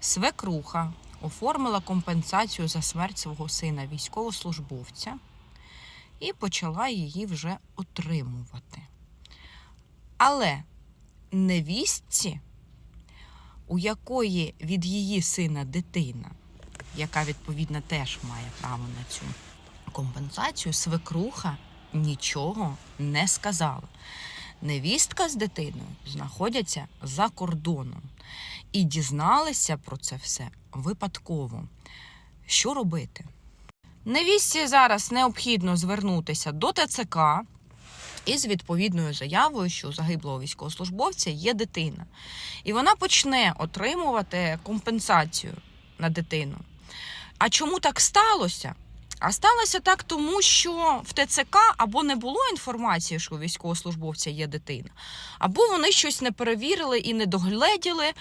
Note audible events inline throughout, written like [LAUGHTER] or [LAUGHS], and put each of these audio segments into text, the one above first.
свекруха оформила компенсацію за смерть свого сина військовослужбовця і почала її вже отримувати. Але невістці, у якої від її сина дитина, яка відповідно теж має право на цю компенсацію, свекруха нічого не сказала. Невістка з дитиною знаходяться за кордоном і дізналися про це все випадково. Що робити? Невістці зараз необхідно звернутися до ТЦК із відповідною заявою, що у загиблого військовослужбовця є дитина. І вона почне отримувати компенсацію на дитину. А чому так сталося? А сталося так, тому що в ТЦК або не було інформації, що у військовослужбовця є дитина, або вони щось не перевірили і не догледіли.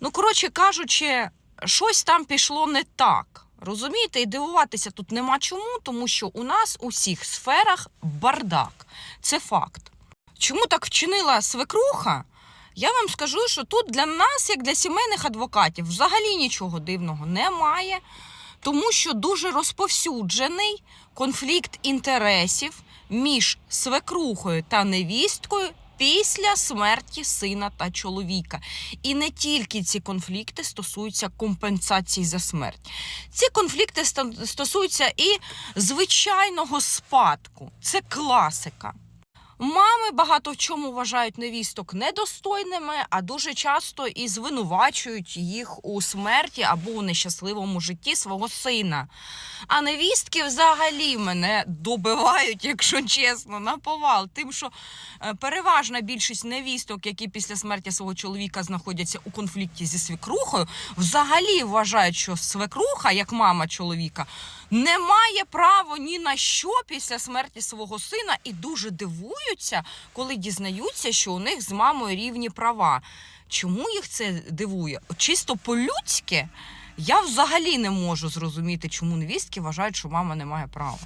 Ну, коротше кажучи, щось там пішло не так. Розумієте, і дивуватися тут нема чому, тому що у нас у всіх сферах бардак. Це факт. Чому так вчинила свекруха? Я вам скажу, що тут для нас, як для сімейних адвокатів, взагалі нічого дивного немає, тому що дуже розповсюджений конфлікт інтересів між свекрухою та невісткою після смерті сина та чоловіка. І не тільки ці конфлікти стосуються компенсації за смерть. Ці конфлікти стосуються і звичайного спадку. Це класика. Мами багато в чому вважають невісток недостойними, а дуже часто і звинувачують їх у смерті або у нещасливому житті свого сина. А невістки взагалі мене добивають, [LAUGHS] якщо чесно, на повал. Тим, що е, переважна більшість невісток, які після смерті свого чоловіка знаходяться у конфлікті зі свекрухою, взагалі вважають, що свекруха, як мама чоловіка, не має права ні на що після смерті свого сина і дуже дивуються, коли дізнаються, що у них з мамою рівні права. Чому їх це дивує? Чисто по-людськи я взагалі не можу зрозуміти, чому невістки вважають, що мама не має права.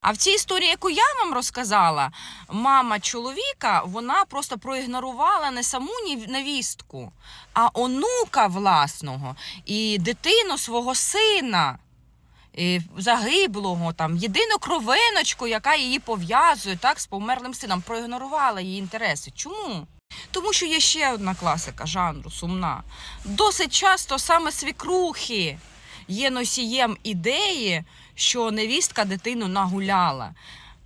А в цій історії, яку я вам розказала, мама чоловіка вона просто проігнорувала не саму невістку, а онука власного і дитину свого сина загиблого, там єдину кровиночку, яка її пов'язує так з померлим сином, проігнорувала її інтереси. Чому? Тому що є ще одна класика жанру сумна. Досить часто саме свікрухи є носієм ідеї, що невістка дитину нагуляла.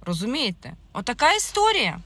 Розумієте? Отака історія.